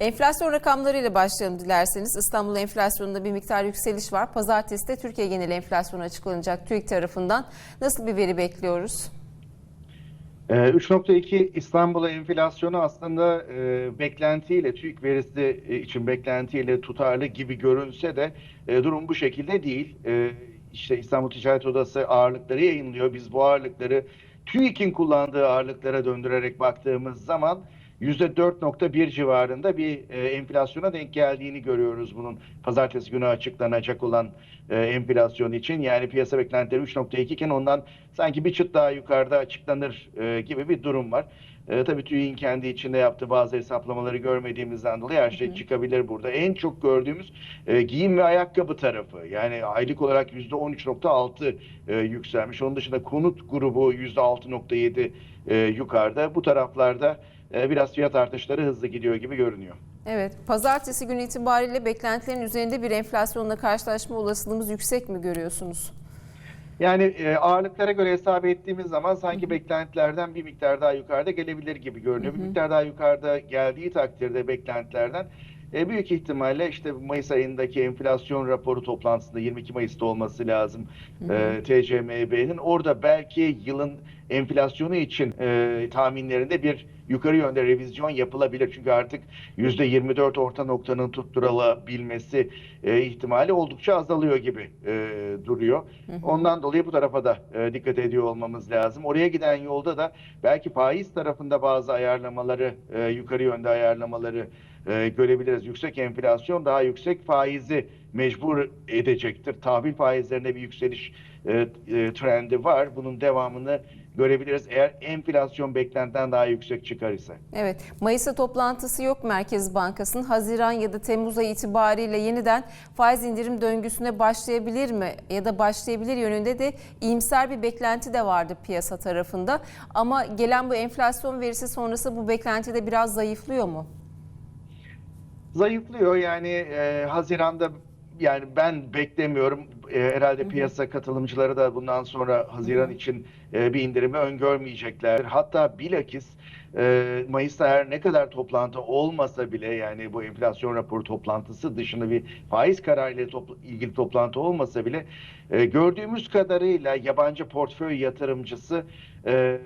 Enflasyon rakamlarıyla başlayalım dilerseniz. İstanbul enflasyonunda bir miktar yükseliş var. Pazartesi de Türkiye genel enflasyonu açıklanacak TÜİK tarafından. Nasıl bir veri bekliyoruz? Ee, 3.2 İstanbul enflasyonu aslında e, beklentiyle TÜİK verisi e, için beklentiyle tutarlı gibi görünse de e, durum bu şekilde değil. E, işte İstanbul Ticaret Odası ağırlıkları yayınlıyor. Biz bu ağırlıkları TÜİK'in kullandığı ağırlıklara döndürerek baktığımız zaman %4.1 civarında bir e, enflasyona denk geldiğini görüyoruz bunun pazartesi günü açıklanacak olan e, enflasyon için. Yani piyasa beklentileri 3.2 iken ondan sanki bir çıt daha yukarıda açıklanır e, gibi bir durum var. E, tabii TÜİK'in kendi içinde yaptığı bazı hesaplamaları görmediğimizden dolayı her şey çıkabilir burada. En çok gördüğümüz e, giyim ve ayakkabı tarafı. Yani aylık olarak %13.6 e, yükselmiş. Onun dışında konut grubu %6.7 e, yukarıda. Bu taraflarda e, biraz fiyat artışları hızlı gidiyor gibi görünüyor. Evet, pazartesi günü itibariyle beklentilerin üzerinde bir enflasyonla karşılaşma olasılığımız yüksek mi görüyorsunuz? Yani e, ağırlıklara göre hesap ettiğimiz zaman sanki beklentilerden bir miktar daha yukarıda gelebilir gibi görünüyor. Bir miktar daha yukarıda geldiği takdirde beklentilerden e, büyük ihtimalle işte Mayıs ayındaki enflasyon raporu toplantısında 22 Mayıs'ta olması lazım e, TCMB'nin. Orada belki yılın enflasyonu için e, tahminlerinde bir yukarı yönde revizyon yapılabilir. Çünkü artık %24 orta noktanın tutturulabilmesi e, ihtimali oldukça azalıyor gibi e, duruyor. Ondan dolayı bu tarafa da e, dikkat ediyor olmamız lazım. Oraya giden yolda da belki faiz tarafında bazı ayarlamaları, e, yukarı yönde ayarlamaları e, görebiliriz. Yüksek enflasyon daha yüksek faizi mecbur edecektir. Tahvil faizlerinde bir yükseliş e, e, trendi var. Bunun devamını görebiliriz eğer enflasyon beklentiden daha yüksek çıkar ise. Evet, Mayıs'ta toplantısı yok Merkez Bankası'nın. Haziran ya da Temmuz ayı itibariyle yeniden faiz indirim döngüsüne başlayabilir mi? Ya da başlayabilir yönünde de iyimser bir beklenti de vardı piyasa tarafında. Ama gelen bu enflasyon verisi sonrası bu beklenti de biraz zayıflıyor mu? Zayıflıyor yani e, Haziran'da yani ben beklemiyorum. E, herhalde piyasa katılımcıları da bundan sonra Haziran için e, bir indirimi öngörmeyecekler. Hatta bilakis e, Mayıs'ta her ne kadar toplantı olmasa bile yani bu enflasyon raporu toplantısı dışında bir faiz kararıyla topl- ilgili toplantı olmasa bile e, gördüğümüz kadarıyla yabancı portföy yatırımcısı e,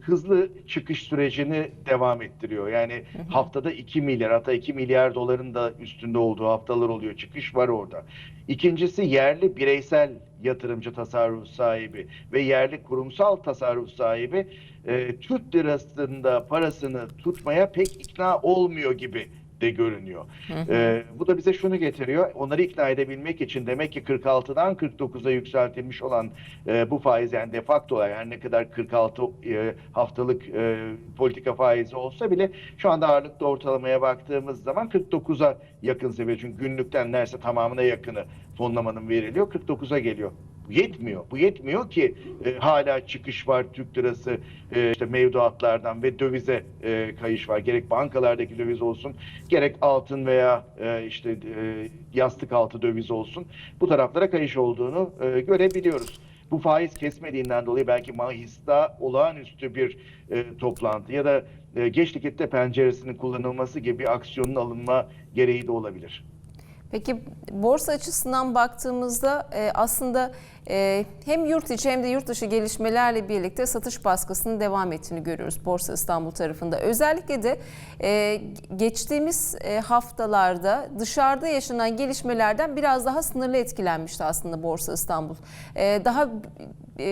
hızlı çıkış sürecini devam ettiriyor. Yani haftada 2 milyar hatta 2 milyar doların da üstünde olduğu haftalar oluyor. Çıkış var orada. İkincisi yerli bireysel yatırımcı tasarruf sahibi ve yerli kurumsal tasarruf sahibi e, Türk lirasında parasını tutmaya pek ikna olmuyor gibi de görünüyor. E, bu da bize şunu getiriyor. Onları ikna edebilmek için demek ki 46'dan 49'a yükseltilmiş olan e, bu faiz yani de facto her ne kadar 46 e, haftalık e, politika faizi olsa bile şu anda ağırlıkta ortalamaya baktığımız zaman 49'a yakın seviye. Çünkü günlükten neredeyse tamamına yakını fonlamanın veriliyor. 49'a geliyor. Yetmiyor. Bu yetmiyor ki e, hala çıkış var Türk lirası e, işte mevduatlardan ve dövize e, kayış var. Gerek bankalardaki döviz olsun, gerek altın veya e, işte e, yastık altı döviz olsun. Bu taraflara kayış olduğunu e, görebiliyoruz. Bu faiz kesmediğinden dolayı belki Mayıs'ta olağanüstü bir e, toplantı ya da e, geç penceresinin kullanılması gibi bir aksiyonun alınma gereği de olabilir. Peki borsa açısından baktığımızda e, aslında e, hem yurt içi hem de yurt dışı gelişmelerle birlikte satış baskısının devam ettiğini görüyoruz Borsa İstanbul tarafında. Özellikle de e, geçtiğimiz e, haftalarda dışarıda yaşanan gelişmelerden biraz daha sınırlı etkilenmişti aslında Borsa İstanbul. E, daha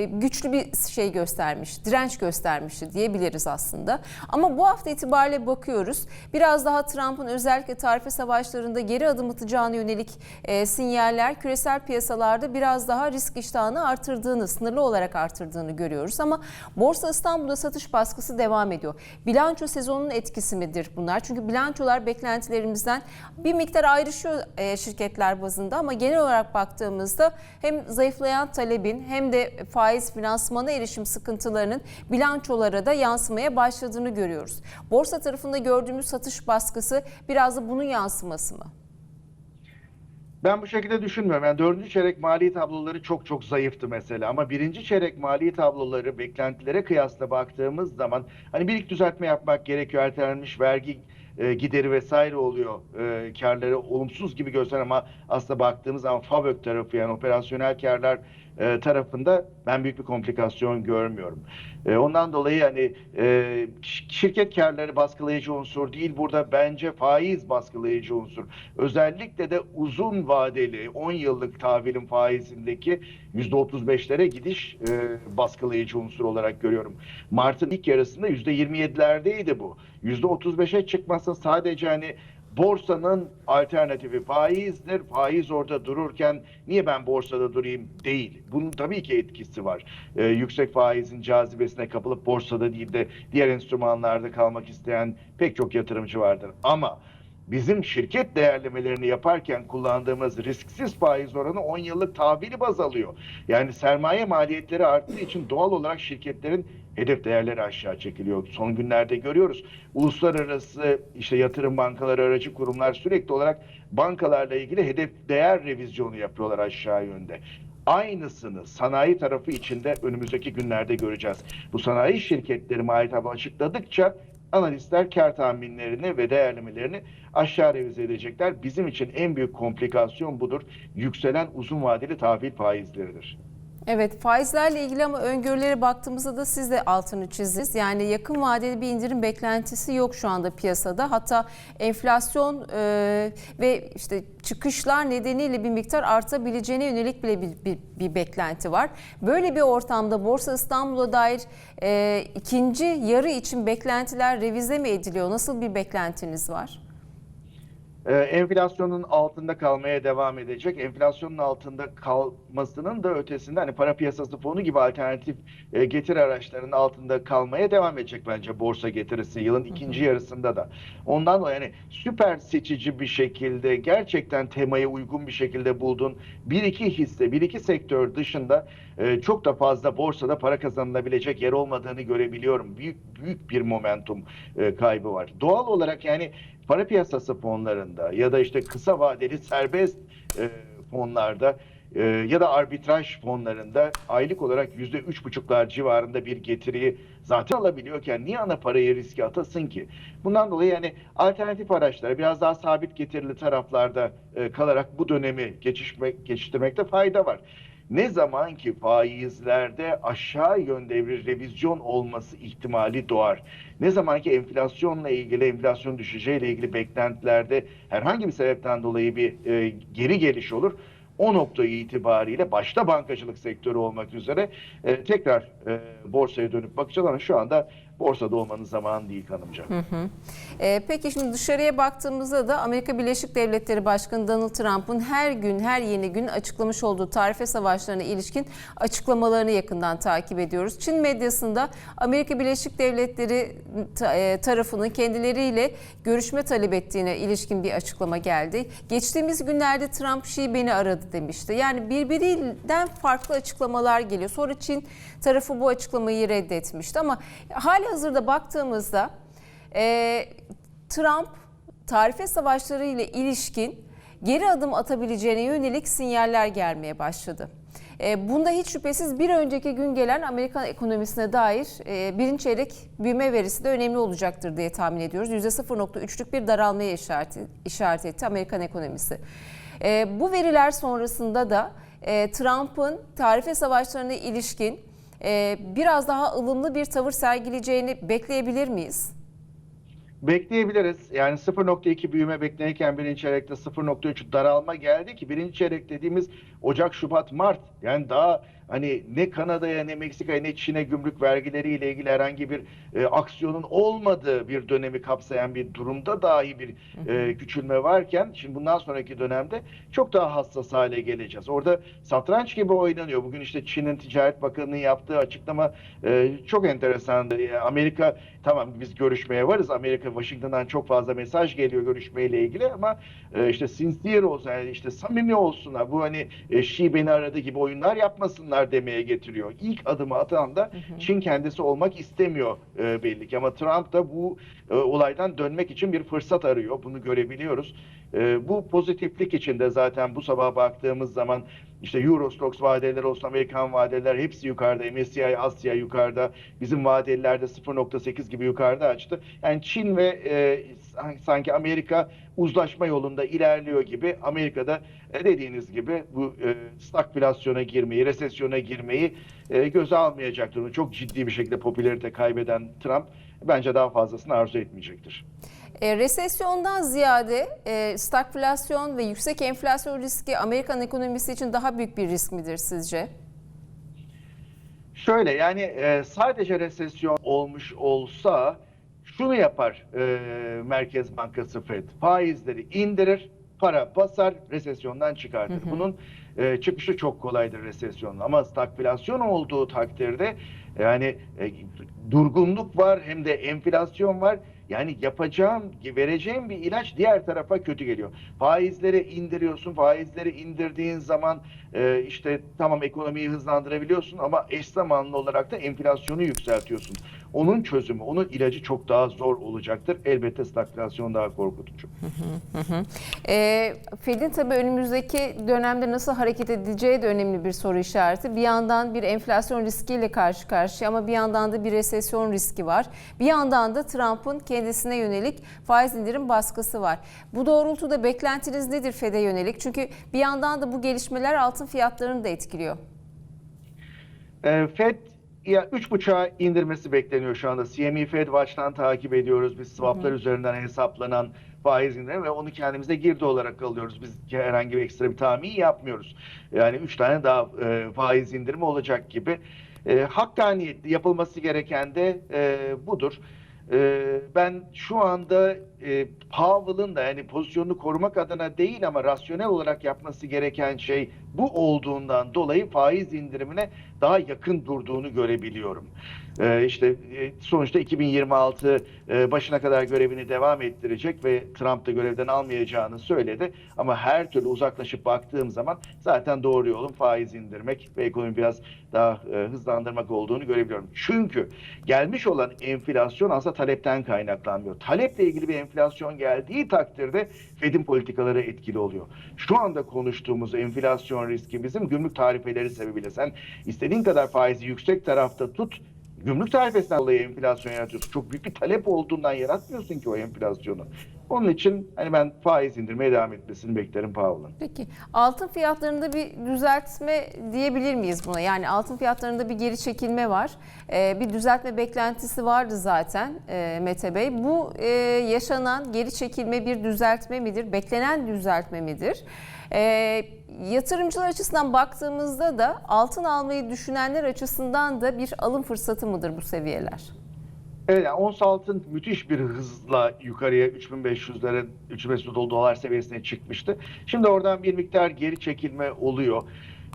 güçlü bir şey göstermiş, direnç göstermişti diyebiliriz aslında. Ama bu hafta itibariyle bakıyoruz. Biraz daha Trump'ın özellikle tarife savaşlarında geri adım atacağına yönelik e, sinyaller küresel piyasalarda biraz daha risk iştahını artırdığını, sınırlı olarak artırdığını görüyoruz. Ama Borsa İstanbul'da satış baskısı devam ediyor. Bilanço sezonunun etkisi midir bunlar? Çünkü bilançolar beklentilerimizden bir miktar ayrışıyor e, şirketler bazında ama genel olarak baktığımızda hem zayıflayan talebin hem de faiz finansmana erişim sıkıntılarının bilançolara da yansımaya başladığını görüyoruz. Borsa tarafında gördüğümüz satış baskısı biraz da bunun yansıması mı? Ben bu şekilde düşünmüyorum. Yani dördüncü çeyrek mali tabloları çok çok zayıftı mesela. Ama birinci çeyrek mali tabloları beklentilere kıyasla baktığımız zaman hani bir düzeltme yapmak gerekiyor. Ertelenmiş vergi e, gideri vesaire oluyor. E, karları olumsuz gibi gösteren ama aslında baktığımız zaman FAVÖK tarafı yani operasyonel karlar e, tarafında ben büyük bir komplikasyon görmüyorum. E, ondan dolayı hani e, şirket karları baskılayıcı unsur değil burada bence faiz baskılayıcı unsur. Özellikle de uzun vadeli 10 yıllık tahvilin faizindeki %35'lere gidiş e, baskılayıcı unsur olarak görüyorum. Mart'ın ilk yarısında %27'lerdeydi bu. %35'e çıkmasa sadece hani borsanın alternatifi faizdir. Faiz orada dururken niye ben borsada durayım değil. Bunun tabii ki etkisi var. Ee, yüksek faizin cazibesine kapılıp borsada değil de diğer enstrümanlarda kalmak isteyen pek çok yatırımcı vardır. Ama bizim şirket değerlemelerini yaparken kullandığımız risksiz faiz oranı 10 yıllık tahvili baz alıyor. Yani sermaye maliyetleri arttığı için doğal olarak şirketlerin hedef değerleri aşağı çekiliyor. Son günlerde görüyoruz. Uluslararası işte yatırım bankaları, aracı kurumlar sürekli olarak bankalarla ilgili hedef değer revizyonu yapıyorlar aşağı yönde. Aynısını sanayi tarafı içinde önümüzdeki günlerde göreceğiz. Bu sanayi şirketleri maliyet açıkladıkça analistler kar tahminlerini ve değerlemelerini aşağı revize edecekler. Bizim için en büyük komplikasyon budur. Yükselen uzun vadeli tahvil faizleridir. Evet faizlerle ilgili ama öngörülere baktığımızda da siz de altını çizdiniz. Yani yakın vadeli bir indirim beklentisi yok şu anda piyasada. Hatta enflasyon e, ve işte çıkışlar nedeniyle bir miktar artabileceğine yönelik bile bir, bir, bir beklenti var. Böyle bir ortamda Borsa İstanbul'a dair e, ikinci yarı için beklentiler revize mi ediliyor? Nasıl bir beklentiniz var? Ee, enflasyonun altında kalmaya devam edecek. Enflasyonun altında kalmasının da ötesinde hani para piyasası fonu gibi alternatif e, getiri araçlarının altında kalmaya devam edecek bence borsa getirisi yılın ikinci yarısında da. Ondan dolayı yani süper seçici bir şekilde gerçekten temaya uygun bir şekilde bulduğun bir iki hisse, bir iki sektör dışında e, çok da fazla borsada para kazanılabilecek yer olmadığını görebiliyorum. Büyük büyük bir momentum e, kaybı var. Doğal olarak yani para piyasası fonlarında ya da işte kısa vadeli serbest e, fonlarda e, ya da arbitraj fonlarında aylık olarak yüzde üç buçuklar civarında bir getiriyi zaten alabiliyorken niye ana parayı riske atasın ki? Bundan dolayı yani alternatif araçlara biraz daha sabit getirili taraflarda e, kalarak bu dönemi geçişmek, geçiştirmekte fayda var. Ne zaman ki faizlerde aşağı yönde bir revizyon olması ihtimali doğar. Ne zaman ki enflasyonla ilgili, enflasyon düşeceğiyle ilgili beklentilerde herhangi bir sebepten dolayı bir e, geri geliş olur. O nokta itibariyle başta bankacılık sektörü olmak üzere e, tekrar e, borsaya dönüp bakacağız ama şu anda borsada olmanın zamanı değil hanımcığım. Hı hı. Ee, peki şimdi dışarıya baktığımızda da Amerika Birleşik Devletleri Başkanı Donald Trump'ın her gün her yeni gün açıklamış olduğu tarife savaşlarına ilişkin açıklamalarını yakından takip ediyoruz. Çin medyasında Amerika Birleşik Devletleri e, tarafının kendileriyle görüşme talep ettiğine ilişkin bir açıklama geldi. Geçtiğimiz günlerde Trump Xi beni aradı demişti. Yani birbirinden farklı açıklamalar geliyor. Sonra Çin tarafı bu açıklamayı reddetmişti ama hali hazırda baktığımızda e, Trump tarife savaşları ile ilişkin geri adım atabileceğine yönelik sinyaller gelmeye başladı. E, bunda hiç şüphesiz bir önceki gün gelen Amerikan ekonomisine dair e, birinci çeyrek büyüme verisi de önemli olacaktır diye tahmin ediyoruz. %0.3'lük bir daralmaya işaret, işaret etti Amerikan ekonomisi. E, bu veriler sonrasında da Trump'ın tarife savaşlarına ilişkin e, biraz daha ılımlı bir tavır sergileyeceğini bekleyebilir miyiz? Bekleyebiliriz. Yani 0.2 büyüme beklenirken birinci çeyrekte 0.3 daralma geldi ki birinci çeyrek dediğimiz Ocak, Şubat, Mart. Yani daha hani ne Kanada'ya ne Meksika'ya ne Çin'e gümrük vergileriyle ilgili herhangi bir e, aksiyonun olmadığı bir dönemi kapsayan bir durumda dahi bir e, küçülme varken şimdi bundan sonraki dönemde çok daha hassas hale geleceğiz. Orada satranç gibi oynanıyor. Bugün işte Çin'in Ticaret Bakanı'nın yaptığı açıklama e, çok enteresandı. Yani Amerika tamam biz görüşmeye varız. Amerika Washington'dan çok fazla mesaj geliyor görüşmeyle ilgili ama e, işte sincere olsun yani işte samimi olsunlar. Bu hani e, Şi beni aradı gibi oyunlar yapmasınlar demeye getiriyor. İlk adımı atan da Çin kendisi olmak istemiyor e, belli ki ama Trump da bu e, olaydan dönmek için bir fırsat arıyor. Bunu görebiliyoruz. E, bu pozitiflik içinde zaten bu sabah baktığımız zaman işte Eurostox vadeler olsun, Amerikan vadeler hepsi yukarıda. MSCI Asya yukarıda. Bizim vadeliler de 0.8 gibi yukarıda açtı. Yani Çin ve e, sanki Amerika uzlaşma yolunda ilerliyor gibi. Amerika'da e, dediğiniz gibi bu e, stagflasyona girmeyi, resesyona girmeyi e, göze almayacaktır. Çok ciddi bir şekilde popülarite kaybeden Trump bence daha fazlasını arzu etmeyecektir. E, resesyondan ziyade e, stagflasyon ve yüksek enflasyon riski Amerikan ekonomisi için daha büyük bir risk midir sizce? Şöyle yani e, sadece resesyon olmuş olsa şunu yapar e, Merkez Bankası Fed. Faizleri indirir, para basar, resesyondan çıkartır. Bunun e, çıkışı çok kolaydır resesyonun. Ama stagflasyon olduğu takdirde yani e, durgunluk var hem de enflasyon var. Yani yapacağım, vereceğim bir ilaç diğer tarafa kötü geliyor. Faizleri indiriyorsun, faizleri indirdiğin zaman e, işte tamam ekonomiyi hızlandırabiliyorsun ama eş zamanlı olarak da enflasyonu yükseltiyorsun. Onun çözümü, onun ilacı çok daha zor olacaktır. Elbette stagflasyon daha korkutucu. E, Fed'in tabii önümüzdeki dönemde nasıl hareket edeceği de önemli bir soru işareti. Bir yandan bir enflasyon riskiyle karşı karşıya ama bir yandan da bir resesyon riski var. Bir yandan da Trump'ın kendisine yönelik faiz indirim baskısı var. Bu doğrultuda beklentiniz nedir Fed'e yönelik? Çünkü bir yandan da bu gelişmeler altın fiyatlarını da etkiliyor. E, Fed ya 3.5'a indirmesi bekleniyor şu anda. CME Fed Watch'tan takip ediyoruz. Biz swaplar üzerinden hesaplanan faiz indirimi ve onu kendimize girdi olarak alıyoruz. Biz herhangi bir ekstra bir tahmin yapmıyoruz. Yani 3 tane daha e, faiz indirimi olacak gibi. E, hakkaniyetli yapılması gereken de e, budur. E, ben şu anda e, Powell'ın da yani pozisyonunu korumak adına değil ama rasyonel olarak yapması gereken şey bu olduğundan dolayı faiz indirimine daha yakın durduğunu görebiliyorum. Ee, işte e, sonuçta 2026 e, başına kadar görevini devam ettirecek ve Trump da görevden almayacağını söyledi. Ama her türlü uzaklaşıp baktığım zaman zaten doğru yolun faiz indirmek ve ekonomi biraz daha e, hızlandırmak olduğunu görebiliyorum. Çünkü gelmiş olan enflasyon aslında talepten kaynaklanmıyor. Taleple ilgili bir enflasyon geldiği takdirde Fed'in politikaları etkili oluyor. Şu anda konuştuğumuz enflasyon riski bizim gümrük tarifeleri sebebiyle sen istediğin kadar faizi yüksek tarafta tut gümrük tarifesinden dolayı enflasyon yaratıyorsun. Çok büyük bir talep olduğundan yaratmıyorsun ki o enflasyonu. Onun için hani ben faiz indirmeye devam etmesini beklerim Powell'ın. Peki altın fiyatlarında bir düzeltme diyebilir miyiz buna? Yani altın fiyatlarında bir geri çekilme var. Ee, bir düzeltme beklentisi vardı zaten e, Mete Bey. Bu e, yaşanan geri çekilme bir düzeltme midir? Beklenen düzeltme midir? Ee, yatırımcılar açısından baktığımızda da altın almayı düşünenler açısından da bir alım fırsatı mıdır bu seviyeler? Evet yani ons altın müthiş bir hızla yukarıya 3500'lere 3500 dolar seviyesine çıkmıştı. Şimdi oradan bir miktar geri çekilme oluyor.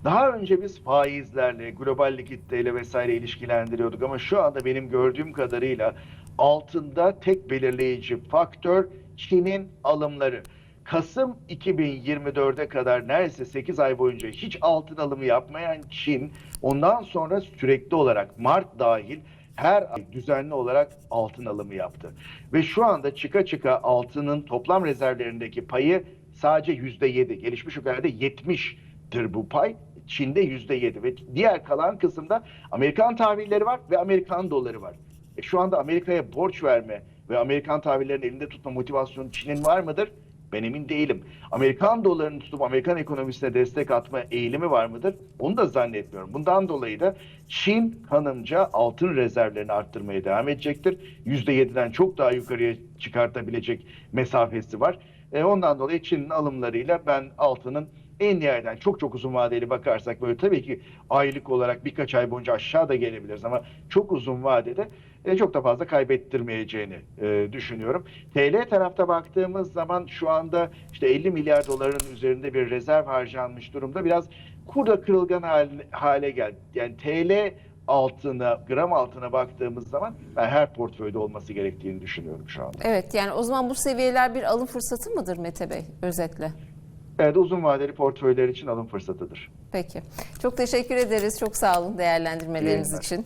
Daha önce biz faizlerle, global likiditeyle vesaire ilişkilendiriyorduk ama şu anda benim gördüğüm kadarıyla altında tek belirleyici faktör Çin'in alımları. Kasım 2024'e kadar neredeyse 8 ay boyunca hiç altın alımı yapmayan Çin ondan sonra sürekli olarak Mart dahil her ay düzenli olarak altın alımı yaptı. Ve şu anda çıka çıka altının toplam rezervlerindeki payı sadece yüzde yedi. Gelişmiş ülkelerde 70'tir bu pay. Çin'de yüzde yedi ve diğer kalan kısımda Amerikan tahvilleri var ve Amerikan doları var. E şu anda Amerika'ya borç verme ve Amerikan tahvillerini elinde tutma motivasyonu Çin'in var mıdır? Ben emin değilim. Amerikan dolarını tutup Amerikan ekonomisine destek atma eğilimi var mıdır? Onu da zannetmiyorum. Bundan dolayı da Çin kanımca altın rezervlerini arttırmaya devam edecektir. %7'den çok daha yukarıya çıkartabilecek mesafesi var. E, ondan dolayı Çin'in alımlarıyla ben altının en nihayeten çok çok uzun vadeli bakarsak böyle tabii ki aylık olarak birkaç ay boyunca aşağı da gelebiliriz ama çok uzun vadede e, çok da fazla kaybettirmeyeceğini e, düşünüyorum. TL tarafta baktığımız zaman şu anda işte 50 milyar doların üzerinde bir rezerv harcanmış durumda. Biraz kurda kırılgan hale, hale geldi. Yani TL altına, gram altına baktığımız zaman ben her portföyde olması gerektiğini düşünüyorum şu anda. Evet yani o zaman bu seviyeler bir alım fırsatı mıdır Mete Bey özetle? Evet uzun vadeli portföyler için alım fırsatıdır. Peki. Çok teşekkür ederiz. Çok sağ olun değerlendirmeleriniz için.